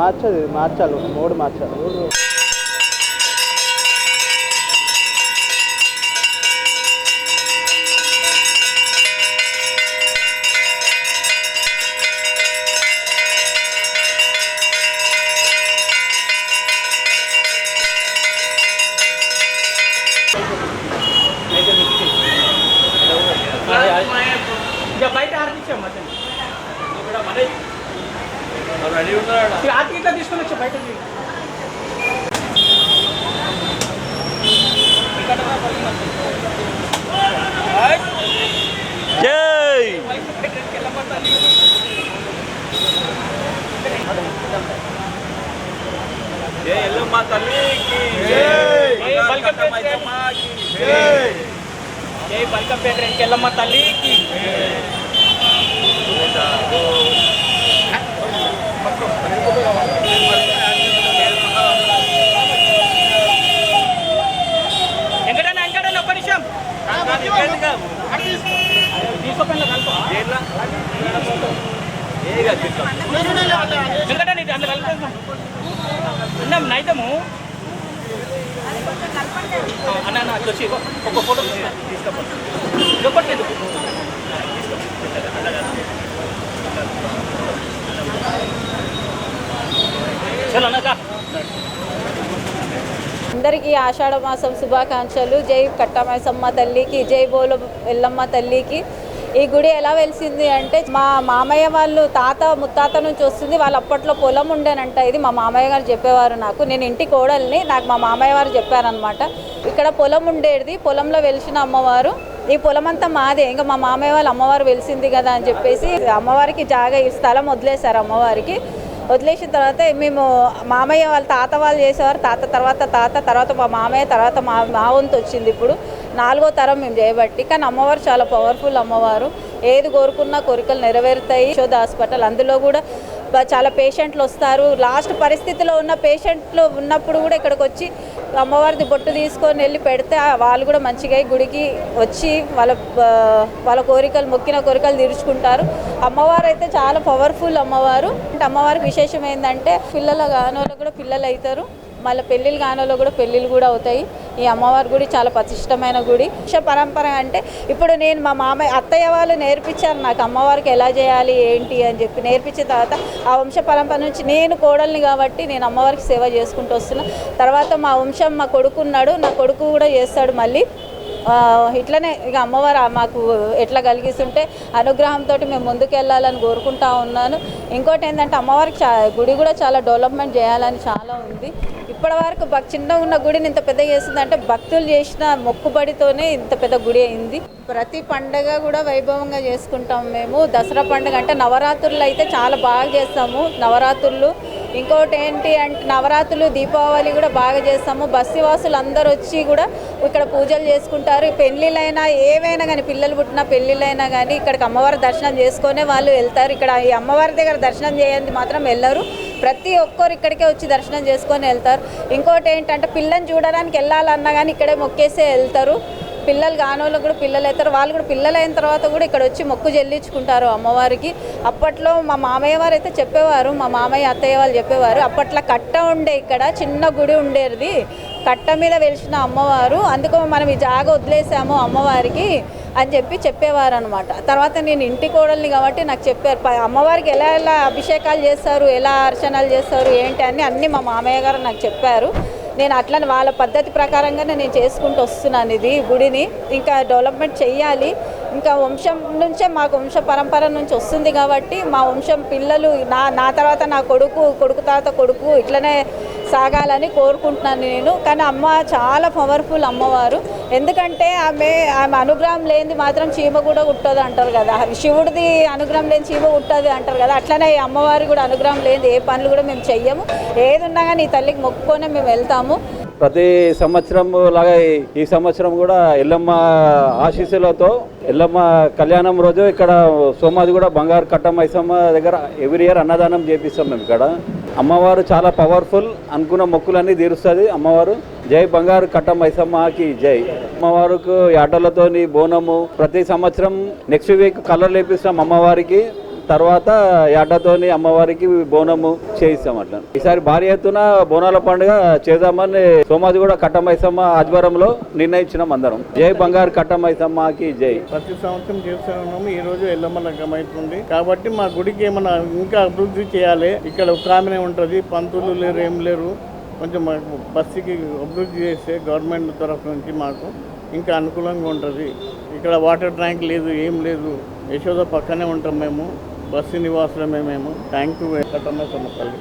మార్చదు మార్చాలి మూడు మార్చాలి. ఇక ఆర్తి ఇట్లా తీసుకొని వచ్చా బయట జై జై ఎల్లమ్మ తల్లికి జై బల్కంపేట జై బల్కంపేట రెంకెళ్ళమ్మ తల్లికి ఉన్నాం నైతము అన్న అన్న అట్లా వచ్చి ఒక ఫోటో తీసుకోపోండి చెప్పట్లేదు చలో అన్నక అందరికీ ఆషాఢ మాసం శుభాకాంక్షలు. జై కట్టమైసమ్మ తల్లికి జై బోలు ఎల్లమ్మ తల్లికి. ఈ గుడి ఎలా వెలిసింది అంటే మా మామయ్య వాళ్ళు తాత ముత్తాత నుంచి వస్తుంది వాళ్ళు అప్పట్లో పొలం ఉండేనంట. ఇది మా మామయ్య గారు చెప్పేవారు నాకు. నేను ఇంటి కోడల్ని నాకు మా మామయ్య వారు చెప్పారనమాట ఇక్కడ పొలం ఉండేది పొలంలో వెలిసిన అమ్మవారు. ఈ పొలం అంతా మాదే. ఇంకా మా మామయ్య వాళ్ళు అమ్మవారు వెలిసింది కదా అని చెప్పేసి అమ్మవారికి జాగా ఈ స్థలం వదిలేశారు అమ్మవారికి. వదిలేసిన తర్వాత మేము మామయ్య వాళ్ళ తాత వాళ్ళు చేసేవారు తాత తర్వాత తాత తర్వాత మా మామయ్య తర్వాత మా మా వంతు వచ్చింది ఇప్పుడు. నాలుగో తరం మేము చేయబట్టి కానీ అమ్మవారు చాలా పవర్ఫుల్ అమ్మవారు. ఏది కోరుకున్నా కోరికలు నెరవేరుతాయి. యశోద హాస్పిటల్ అందులో కూడా చాలా పేషెంట్లు వస్తారు. లాస్ట్ పరిస్థితిలో ఉన్న పేషెంట్లు ఉన్నప్పుడు కూడా ఇక్కడికి వచ్చి అమ్మవారిది బొట్టు తీసుకొని వెళ్ళి పెడితే వాళ్ళు కూడా మంచిగా గుడికి వచ్చి వాళ్ళ వాళ్ళ కోరికలు మొక్కిన కోరికలు తీర్చుకుంటారు. అమ్మవారు అయితే చాలా పవర్ఫుల్ అమ్మవారు. అంటే అమ్మవారికి విశేషం ఏంటంటే పిల్లల వాళ్ళు కూడా పిల్లలు అవుతారు మళ్ళీ పెళ్ళిళ్ళు కానోళ్ళు కూడా పెళ్ళిళ్ళు కూడా అవుతాయి. ఈ అమ్మవారి గుడి చాలా ప్రతిష్టమైన గుడి. వృక్ష పరంపర అంటే ఇప్పుడు నేను మా మామయ్య అత్తయ్య వాళ్ళు నేర్పించారు నాకు అమ్మవారికి ఎలా చేయాలి ఏంటి అని చెప్పి నేర్పించిన తర్వాత ఆ వంశ పరంపర నుంచి నేను కోడల్ని కాబట్టి నేను అమ్మవారికి సేవ చేసుకుంటూ వస్తున్నా. తర్వాత మా వంశం మా కొడుకు ఉన్నాడు నా కొడుకు కూడా చేస్తాడు మళ్ళీ. ఇట్లనే ఇక అమ్మవారు మాకు ఎట్లా కలిగిస్తుంటే అనుగ్రహంతో మేము ముందుకు వెళ్ళాలని కోరుకుంటా ఉన్నాను. ఇంకోటి ఏంటంటే అమ్మవారికి చా గుడి కూడా చాలా డెవలప్మెంట్ చేయాలని చాలా ఉంది. ఇప్పటి వరకు చిన్నగా ఉన్న గుడిని ఇంత పెద్ద చేసిందంటే భక్తులు చేసిన మొక్కుబడితోనే ఇంత పెద్ద గుడి అయింది. ప్రతి పండగ కూడా వైభవంగా చేసుకుంటాం మేము. దసరా పండుగ అంటే నవరాత్రులు అయితే చాలా బాగా చేస్తాము. నవరాత్రులు ఇంకోటి ఏంటి అంటే నవరాత్రులు దీపావళి కూడా బాగా చేస్తాము. బస్సివాసులు అందరూ వచ్చి కూడా ఇక్కడ పూజలు చేసుకుంటారు. పెళ్ళిళ్ళైనా ఏవైనా కానీ పిల్లలు పుట్టిన పెళ్ళిళ్ళైనా కానీ ఇక్కడికి అమ్మవారి దర్శనం చేసుకునే వాళ్ళు వెళ్తారు. ఇక్కడ ఈ అమ్మవారి దగ్గర దర్శనం చేయండి మాత్రం వెళ్ళరు. ప్రతి ఒక్కరు ఇక్కడికే వచ్చి దర్శనం చేసుకొని వెళ్తారు. ఇంకోటి ఏంటంటే పిల్లని చూడడానికి వెళ్ళాలన్నా కానీ ఇక్కడే మొక్కేసే వెళ్తారు. పిల్లలు కానోళ్ళు కూడా పిల్లలు అవుతారు. వాళ్ళు కూడా పిల్లలు అయిన తర్వాత కూడా ఇక్కడ వచ్చి మొక్కు చెల్లించుకుంటారు అమ్మవారికి. అప్పట్లో మా మామయ్య వారు అయితే చెప్పేవారు మా మామయ్య అత్తయ్య వాళ్ళు చెప్పేవారు అప్పట్లో కట్ట ఉండే ఇక్కడ చిన్న గుడి ఉండేది. కట్ట మీద వెలిసిన అమ్మవారు. అందుకు మనం ఈ జాగ వదిలేసాము అమ్మవారికి అని చెప్పి చెప్పేవారు అనమాట తర్వాత నేను ఇంటి కోడల్ని కాబట్టి నాకు చెప్పారు ప- అమ్మవారికి ఎలా ఎలా అభిషేకాలు చేస్తారు ఎలా అర్చనలు చేస్తారు ఏంటి అని అన్నీ మా మామయ్య గారు నాకు చెప్పారు. నేను అట్లని వాళ్ళ పద్ధతి ప్రకారంగానే నేను చేసుకుంటూ వస్తున్నాను ఇది గుడిని. ఇంకా డెవలప్మెంట్ చెయ్యాలి. ఇంకా వంశం నుంచే మాకు వంశ పరంపర నుంచి వస్తుంది కాబట్టి మా వంశం పిల్లలు నా నా తర్వాత నా కొడుకు కొడుకు తర్వాత కొడుకు ఇట్లనే సాగాలని కోరుకుంటున్నాను నేను. కానీ అమ్మ చాలా పవర్ఫుల్ అమ్మవారు. ఎందుకంటే ఆమె ఆమె అనుగ్రహం లేనిది మాత్రం చీమ కూడా కుట్టదు అంటారు కదా. శివుడిది అనుగ్రహం లేని చీమ ఉంటుంది అంటారు కదా. అట్లనే ఈ అమ్మవారి కూడా అనుగ్రహం లేనిది ఏ పనులు కూడా మేము చెయ్యము. ఏది ఉన్నా కానీ ఈ తల్లికి మొక్కుకొనే మేము వెళ్తాము. ప్రతి సంవత్సరం లాగా ఈ- సంవత్సరం కూడా ఎల్లమ్మ ఆశీస్సులతో ఎల్లమ్మ కళ్యాణం రోజు ఇక్కడ సోమాది కూడా బంగారు కట్ట మైసమ్మ దగ్గర ఎవ్రీ ఇయర్ అన్నదానం చేపిస్తాం మేము ఇక్కడ. అమ్మవారు చాలా పవర్ఫుల్ అనుకున్న మొక్కులన్నీ తీరుస్తుంది. అమ్మవారు జై బంగారు కట్ట మైసమ్మకి జై. అమ్మవారికి ఆటలతోని బోనము. ప్రతి సంవత్సరం నెక్స్ట్ వీక్ కలర్ లేపిస్తాం అమ్మవారికి. తర్వాత యాటతోని అమ్మవారికి బోనము చేయిస్తాం అట్లా. ఈసారి భారీ ఎత్తున బోనాల పండుగ చేద్దామని సోమాజిగూడ కట్టమైసమ్మ ఆధ్వర్యంలో నిర్ణయించినాం అందరం. జై బంగారు కట్టమైసమ్మకి జై. ప్రతి సంవత్సరం చేస్తున్నాము ఈ రోజు ఎల్లమ్మ అవుతుంది. కాబట్టి మా గుడికి ఏమన్నా ఇంకా అభివృద్ధి చేయాలి. ఇక్కడ ఒక ఆమెనే ఉంటుంది. పంతులు లేరు ఏం లేరు. కొంచెం మాకు బస్సుకి అభివృద్ధి చేస్తే గవర్నమెంట్ తరఫు నుంచి మాకు ఇంకా అనుకూలంగా ఉంటుంది. ఇక్కడ వాటర్ ట్యాంక్ లేదు ఏం లేదు. యశోద పక్కనే ఉంటాం మేము. బస్సు నివాసులమే మేము. Thank you Venkatamma సమకల్లి